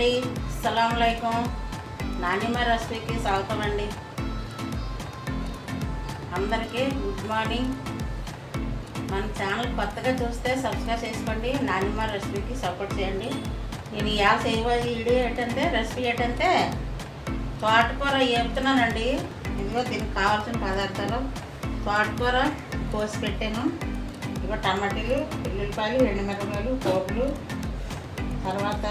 అండి. అస్సలం నానిమ్మ రెసిపీకి స్వాగతం అండి. అందరికీ గుడ్ మార్నింగ్. మన ఛానల్ కొత్తగా చూస్తే సబ్స్క్రైబ్ చేసుకోండి. నానిమ్మ రెసిపీకి సపోర్ట్ చేయండి. నేను ఇవాళ చేయబోయే వీడియో ఏంటంటే రెసిపీ ఏంటంటే తోటకూర చెప్తున్నానండి ఇదిగో దీనికి కావాల్సిన పదార్థాలు. తోటకూర కోసి పెట్టాను. ఇదిగో టమాటీలు ఎల్లుల్లిపాయలు ఎండుమిరపకాయలు పోపులు తర్వాత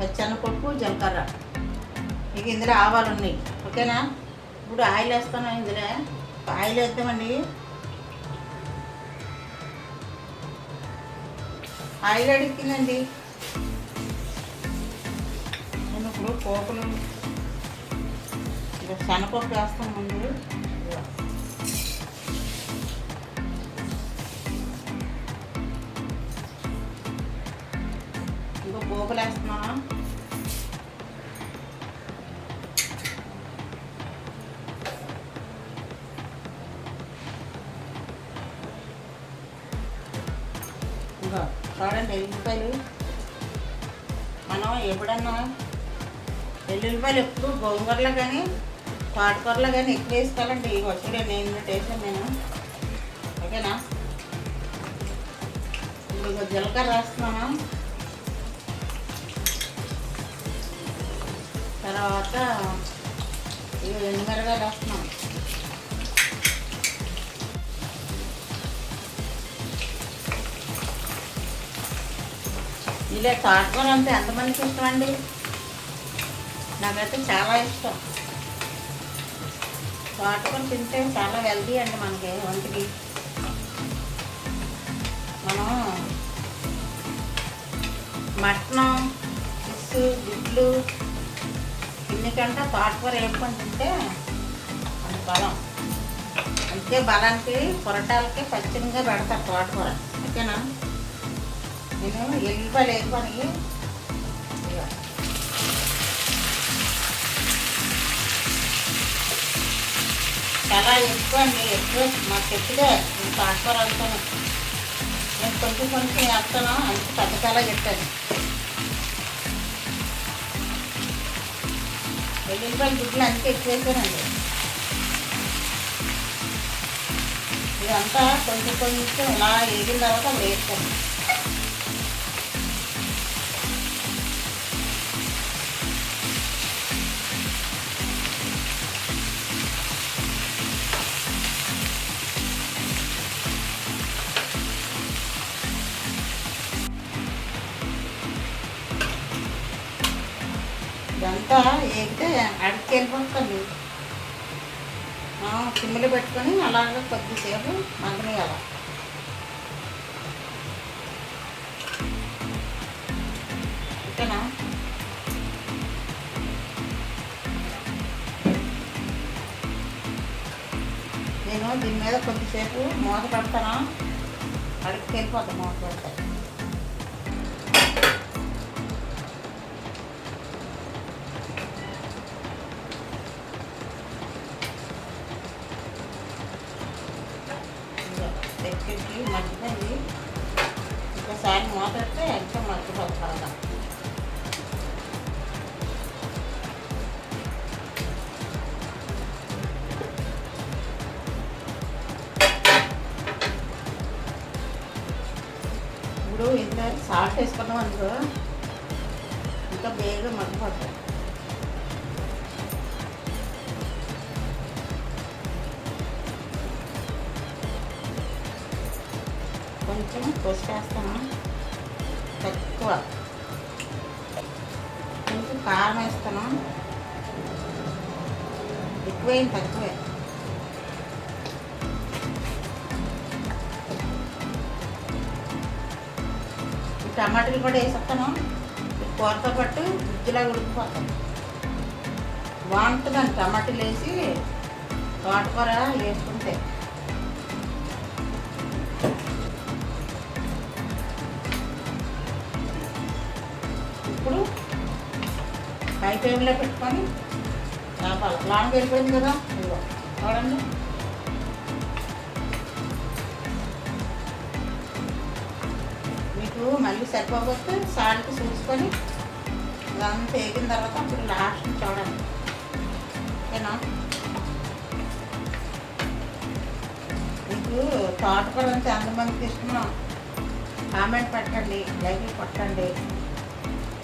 పచ్చనపప్పు జీలకర్ర. ఇక ఇందులో ఆవాలు ఉన్నాయి. ఓకేనా? ఇప్పుడు ఆయిల్ వేస్తాను ఇందులో. ఆయిల్ వేద్దామండి. ఆయిల్ అడిగిందండి. నేను ఇప్పుడు పోపులు ఇక శనగపప్పు వేస్తాను ముందు. ఇంకో పోపులు వేస్తున్నాను. చూడండి ఎల్లుల్లిపాయలు మనం ఎప్పుడన్నా ఎల్లుల్లిపాయలు ఎప్పుడు గోంగూరలో కానీ పాటకూరలో కానీ ఎక్కువ వేసుకోవాలండి వచ్చాడు నేను టేసాను నేను. ఓకేనా? ఇప్పుడు జీలకర్ర రాస్తున్నాను? తర్వాత ఇవి ఎండుమిరగాయలు రాస్తున్నాను. ఇలా తోటకూర అంటే ఎంతమందికి ఇష్టం అండి నాకైతే చాలా ఇష్టం. తోటకూర తింటే చాలా హెల్దీ అండి మనకి ఒంటికి. మనం మటనం ఫిష్ గుడ్లు ఎందుకంటే తోటకూర వేపుకొని తింటే అంత బలం. అంతే బలానికి పొరటాలకి పచ్చిమిగా పెడతారు తోటకూర ఓకేనా? నేను ఎల్లిపాయలు వేసుకొని చాలా వేసుకోండి ఎక్కువ మాకు చెప్పితే నేను తోటకూర అంటాను నేను కొంచెం కొంచెం వేస్తాను అంత పెద్ద చాలా చెప్పాను ఎల్లుల్లిపాయలు గుడ్లు అంతే ఎక్కువ వేసానండి ఇదంతా కొంచెం కొంచెం ఇలా వేగిన తర్వాత వేస్తాను. వేగితే అడికి వెళ్ళిపోతుంది సిమ్లు పెట్టుకొని అలాగే కొద్దిసేపు మగ్గనియాల ఓకేనా నేను దీని మీద కొద్దిసేపు మూత పెడతాను? అడికి వెళ్ళిపోతాను మూత పెడతాను. ఇప్పుడు సాల్ట్ వేసుకున్నాం అనుకో ఇంకా బేగా మగ్గిపోతాయి కొంచెం పసుపేస్తాను తక్కువ. కొంచెం కారం వేస్తాను. ఎక్కువేం తక్కువే. టమాటాలు కూడా వేసేస్తాను. కూరతో పట్టు గుజ్జులా ఉడికిపోతాను బాగుంటుందండి టమాటాలు వేసి తోటకూర వేసుకుంటే. ఇప్పుడు హై ఫ్లేమ్లో పెట్టుకొని ఆపాలి లాంగ్ వెళ్ళిపోయింది కదా ఇదిగో చూడండి. మీకు మళ్ళీ సరిపోకపోతే సాల్ట్ చూసుకొని ఇదంతా వేగిన తర్వాత అప్పుడు లాస్ట్ చూడండి ఓకేనా? మీకు తోటకూర అంటే ఎంతమందికి ఇష్టమో కామెంట్ పెట్టండి లైక్ కొట్టండి.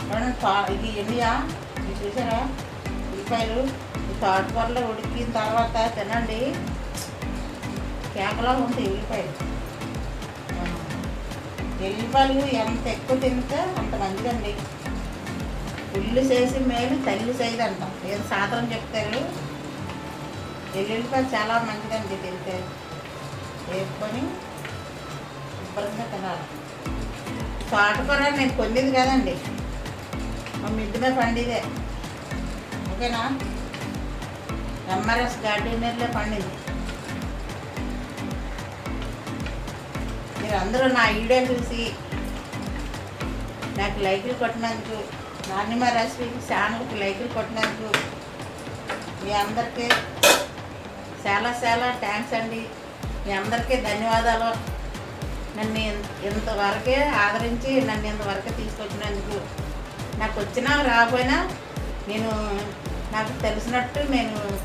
చూడండి ఇది ఇండియా ఇది చూసారా? ఉల్లిపాయలు. ఈ తోటకూరలో ఉడికిన తర్వాత తినండి. కేకలా ఉంటాయి ఉల్లిపాయలు. ఎల్లిపాయలు ఎంత ఎక్కువ తింటే అంత మంచిదండి. ఉల్లి చేసి మేలు తల్లి చేయదు అంట. ఏదో సాధనం చెప్తారు. ఎల్లుల్లిపాయ చాలా మంచిదండి తింటే. వేసుకొని శుభ్రంగా తినాలి. తోటకూర నేను పొందింది కదండి. మా మిద్ది పండిదే. ఓకేనా? ఎంఆర్ఎస్ గార్డెనర్లే పండింది. అందరూ నా వీడియో చూసి నాకు లైకులు కొట్టినందుకు నాణ్యమ రాశి ఛానల్కి లైకులు కొట్టినందుకు మీ అందరికీ చాలా చాలా థ్యాంక్స్ అండి. మీ అందరికీ ధన్యవాదాలు. నన్ను ఇన్- ఇంతవరకే ఆదరించి నన్ను ఇంతవరకే తీసుకొచ్చినందుకు. నాకు వచ్చినా రాకపోయినా నేను నాకు తెలిసినట్టు నేను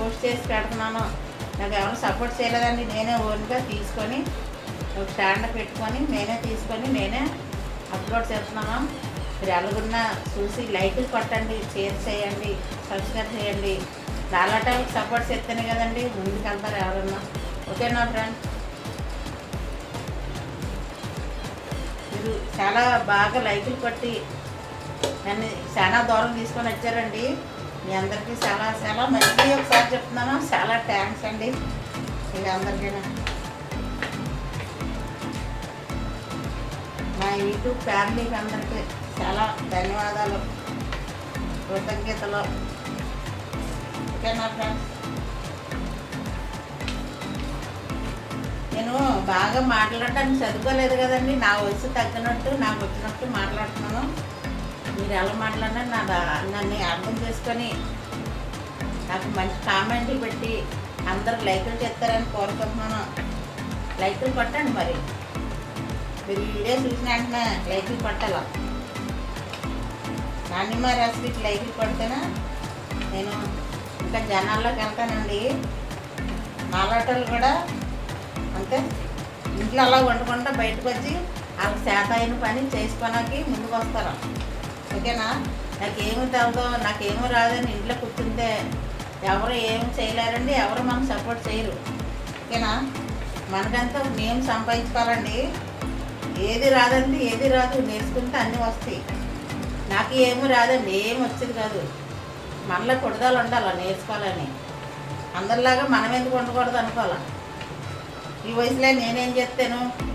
పోస్ట్ చేసి పెడుతున్నాను. నాకు ఎవరు సపోర్ట్ చేయలేదండి. నేనే ఓన్గా తీసుకొని ఒక స్టాండ్ పెట్టుకొని నేనే తీసుకొని నేనే అప్లోడ్ చేస్తున్నాను మీరు ఎలాగున్న చూసి లైకులు కొట్టండి షేర్ చేయండి సబ్స్క్రైబ్ చేయండి. రాలటానికి సపోర్ట్ చేస్తేనే కదండి ముందుకు వెళ్తారు ఎవరన్నా ఓకేనా ఫ్రెండ్ మీరు చాలా బాగా లైకులు కొట్టి నన్ను చాలా దూరం తీసుకొని వచ్చారండి. మీ అందరికీ చాలా చాలా మంచి ఒకసారి చెప్తున్నాను చాలా థ్యాంక్స్ అండి. మీ అందరికీ మా యూట్యూబ్ ఫ్యామిలీకి అందరికీ చాలా ధన్యవాదాలు. కృతజ్ఞతలు. ఓకేనా ఫ్రెండ్స్? నేను బాగా మాట్లాడటానికి చదువుకోలేదు కదండి. నా వయసు తగ్గినట్టు నాకు వచ్చినట్టు మాట్లాడుతున్నాను. మీరు ఎలా మాట్లాడినా నా నన్ను అర్థం చేసుకొని నాకు మంచి కామెంట్లు పెట్టి అందరు లైకులు చెప్తారని కోరుకుంటున్నాను. లైకులు కొట్టండి మరి. వీడియో చూసిన వెంటనే లైకులు కొట్టాలా నాణ్యమ రెసిపీకి లైకులు పడితేనే నేను ఇంకా జనాల్లోకి వెళ్తానండి. మాలాటలు కూడా అంతే ఇంట్లో అలా వండుకుంటా బయటకు వచ్చి వాళ్ళకి చేత అయిన పని చేసుకోవడానికి ముందుకు వస్తారు ఓకేనా? నాకేమి తగ్గదో నాకేమీ రాదని ఇంట్లో కూర్చుంటే ఎవరు ఏమి చేయలేరండి ఎవరు మనకు సపోర్ట్ చేయరు. ఓకేనా? మనకంతా మేము సంపాదించుకోవాలండి. ఏది రాదండి ఏది రాదు నేర్చుకుంటే అన్నీ వస్తాయి. నాకు ఏమి రాదండి ఏమి వచ్చేది కాదు. మనలో కొడదాలు ఉండాలి నేర్చుకోవాలని. అందరిలాగా మనం ఎందుకు ఉండకూడదు అనుకోవాలి? ఈ వయసులో నేనేం చేస్తాను?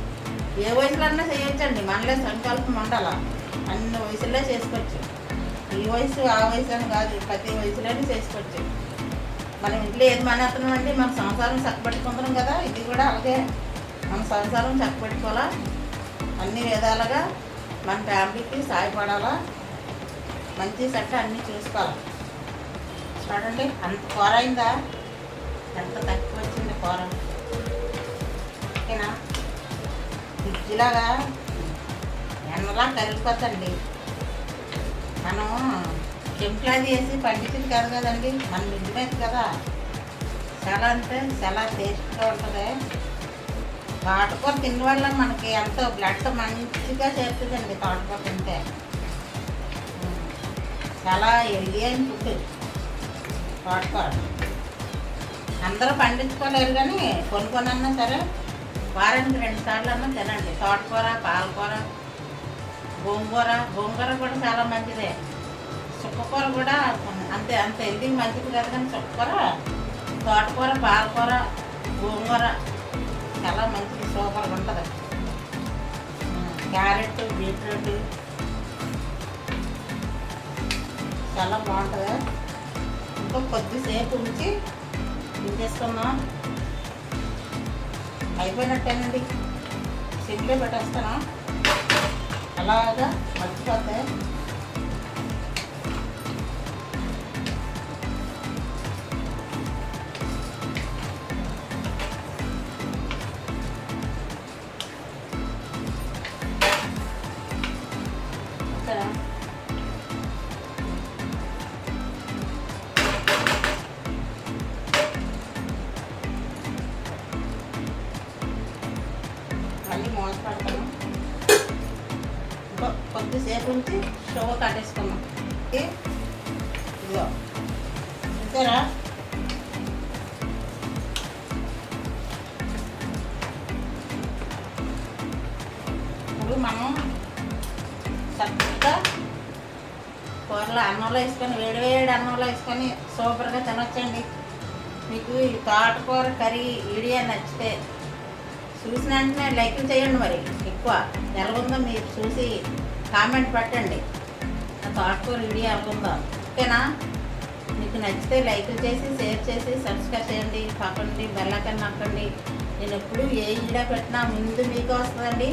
ఏ వయసులో అన్నా చేయొచ్చండి మనలో సంకల్పం ఉండాల? అన్ని వయసుల్లో చేసుకోవచ్చు. ఈ వయసు ఆ వయసు అని కాదు ప్రతి వయసులోనే చేసుకోవచ్చు. మనం ఇంట్లో ఏది మానేస్తున్నాం అండి మన సంసారం చక్కబెట్టుకుంటున్నాం కదా ఇది కూడా అలాగే. మన సంసారం చక్కబెట్టుకోవాలా? అన్ని విధాలుగా మన ఫ్యామిలీకి సాయపడాలా మంచి చెడ్డ అన్నీ చూసుకోవాలి? చూడండి అంత కూర అయిందా? ఎంత తక్కువ వచ్చింది కూర? ఓకేనా? ఫ్రిడ్జ్లాగా ఎన్నలా కరిగిపోతండి మనం కెమికల్ వేసి పండించింది కాదు కదండి మన మిద్ది కదా. చాలా అంటే చాలా టేస్ట్గా ఉంటుంది. తోటకూర తిన్న వల్ల మనకి ఎంతో బ్లడ్ మంచిగా చేస్తుందండి తోటకూర తింటే. చాలా హెల్దీ అయిన ఫుడ్ తోటకూర అందరూ పండించుకోలేరు కానీ కొన్ని కొన్ని అన్నా సరే వారానికి రెండు సార్లు అన్నా తినండి. తోటకూర పాలకూర గోంగూర. గోంగూర కూడా చాలా మంచిదే. చుక్కకూర కూడా అంతే అంత హెల్దీ మంచిది కదా కానీ చుక్కకూర తోటకూర పాలకూర గోంగూర. చాలా మంచి సూపర్గా ఉంటుంది. Carrot beetroot. చాలా బాగుంటుంది. ఇంకా కొద్దిసేపు ఉంచి తీసేసుకుందాం అయిపోయినట్టేనండి. సింప్లే పెట్టేస్తాను. అలాగా మర్చిపోతే స్టవ్ ఇదిగో చూసారా ఇప్పుడు మనం చక్కగా కూరలో అన్నంలో వేసుకొని వేడివేడి అన్నంలో వేసుకొని సూపర్గా తినొచ్చండి మీకు ఈ తోటకూర కర్రీ వీడియో నచ్చితే చూసిన వెంటనే లైక్ చేయండి మరి ఎక్కువ. ఎలాగుందో మీరు చూసి కామెంట్ పెట్టండి. ఆ రెడీ వీడియో ఓకేనా? మీకు నచ్చితే లైక్ చేసి షేర్ చేసి సబ్స్క్రైబ్ చేయండి పక్కండి బెల్లకన్నా నొక్కండి. నేను ఎప్పుడు ఏ ఇడ పెట్టినా ముందు మీకు వస్తుందండి.